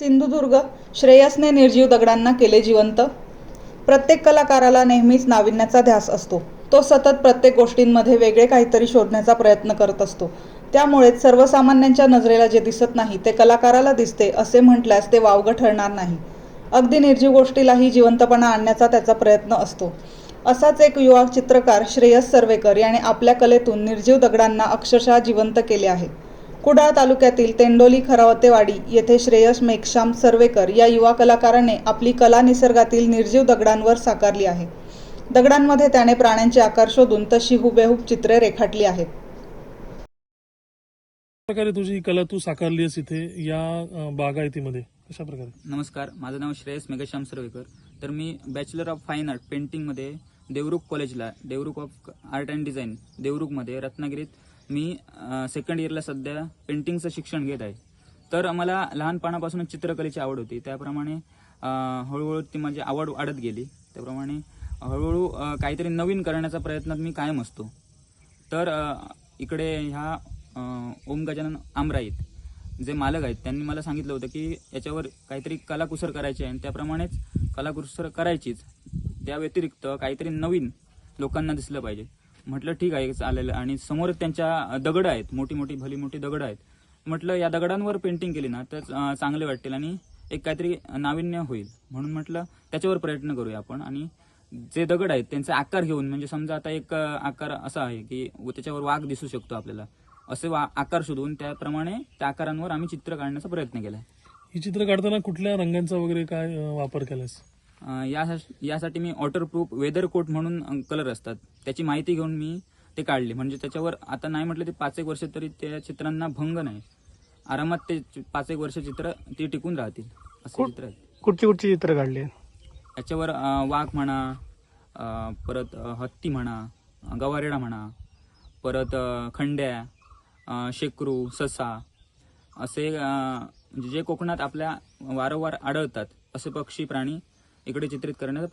सिंधुदुर्ग श्रेयसने निर्जीव दगडांना केले जिवंत. प्रत्येक कलाकाराला नेहमीच नाविन्याचा ध्यास असतो. तो सतत प्रत्येक गोष्टींमध्ये वेगळे काहीतरी शोधण्याचा प्रयत्न करत असतो. त्यामुळेच सर्वसामान्यांच्या नजरेला जे दिसत नाही ते कलाकाराला दिसते असे म्हटल्यास ते वावगं ठरणार नाही. अगदी निर्जीव गोष्टीलाही जिवंतपणा आणण्याचा त्याचा प्रयत्न असतो. असाच एक युवा चित्रकार श्रेयस सर्वेकर याने आपल्या कलेतून निर्जीव दगडांना अक्षरशः जिवंत केले आहे. कुडाळ तालुक्यातील तेंडोली खरावतेवाडी येथे श्रेयस मेघश्याम सर्वेकर या युवा कलाकाराने आपली कला निसर्गातील निर्जीव दगडांवर साकारली आहे. दगडांमध्ये त्याने प्राण्यांचे आकार शोधून तशी हुबेहूब चित्रे रेखाटली आहेत. प्रकारे तुझी कला तू साकारलीस इथे या बागायतीमध्ये? कशा प्रकारे? नमस्कार माझं नाव श्रेयस मेघश्याम सर्वेकर. तर मी बॅचलर ऑफ फाईन आर्ट पेंटिंगमध्ये देवरुख कॉलेजला Devrukh of art and design देवरुखमध्ये रत्नागिरीत मी सेकंड इयरला सध्या पेंटिंगचं शिक्षण घेत आहे. तर मला लहानपणापासूनच चित्रकलेची आवड होती. त्याप्रमाणे हळूहळू ती माझी आवड वाढत गेली. त्याप्रमाणे हळूहळू काहीतरी नवीन करण्याचा प्रयत्नात मी कायम असतो. तर इकडे ह्या ओम गजानन आमराईत जे मालक आहेत त्यांनी मला सांगितलं होतं की याच्यावर काहीतरी कलाकुसर करायची आहे आणि त्याप्रमाणेच कलाकुसर करायचीच. त्या व्यतिरिक्त काहीतरी नवीन लोकांना दिसलं पाहिजे. म्हटलं ठीक आहे चालेल. आणि समोर त्यांच्या दगड आहेत मोठी मोठी भली मोठी दगड आहेत. म्हटलं या दगडांवर पेंटिंग केली ना तर चांगले वाटतील आणि एक काहीतरी नाविन्य होईल. म्हणून म्हटलं त्याच्यावर प्रयत्न करूया आपण. आणि जे दगड आहेत त्यांचे आकार घेऊन म्हणजे समजा आता एक आकार असा आहे की त्याच्यावर वाघ दिसू शकतो आपल्याला असे वा आकार शोधून त्याप्रमाणे त्या आकारांवर आम्ही चित्र काढण्याचा प्रयत्न केला हे चित्र काढताना कुठल्या रंगांचा वगैरे काय वापर केलास अं, या यासाठी मी वॉटरप्रूफ वेदर कोट म्हणून कलर असतात. त्याची माहिती घेऊन मी ते काढले. म्हणजे त्याच्यावर आता नाही म्हटलं ते पाच एक वर्ष तरी त्या चित्रांना भंग नाही. आरामात ते पाच एक वर्ष चित्र ते टिकून राहतील. असे चित्र आहेत. कुठची कुठची चित्र काढली? याच्यावर वाघ म्हणा परत हत्ती म्हणा गवारेडा म्हणा परत खंड्या शेकरू ससा असे म्हणजे जे कोकणात आपल्या वारंवार आढळतात असे पक्षी प्राणी इकडे चित्रित करण्याचा प्रयत्न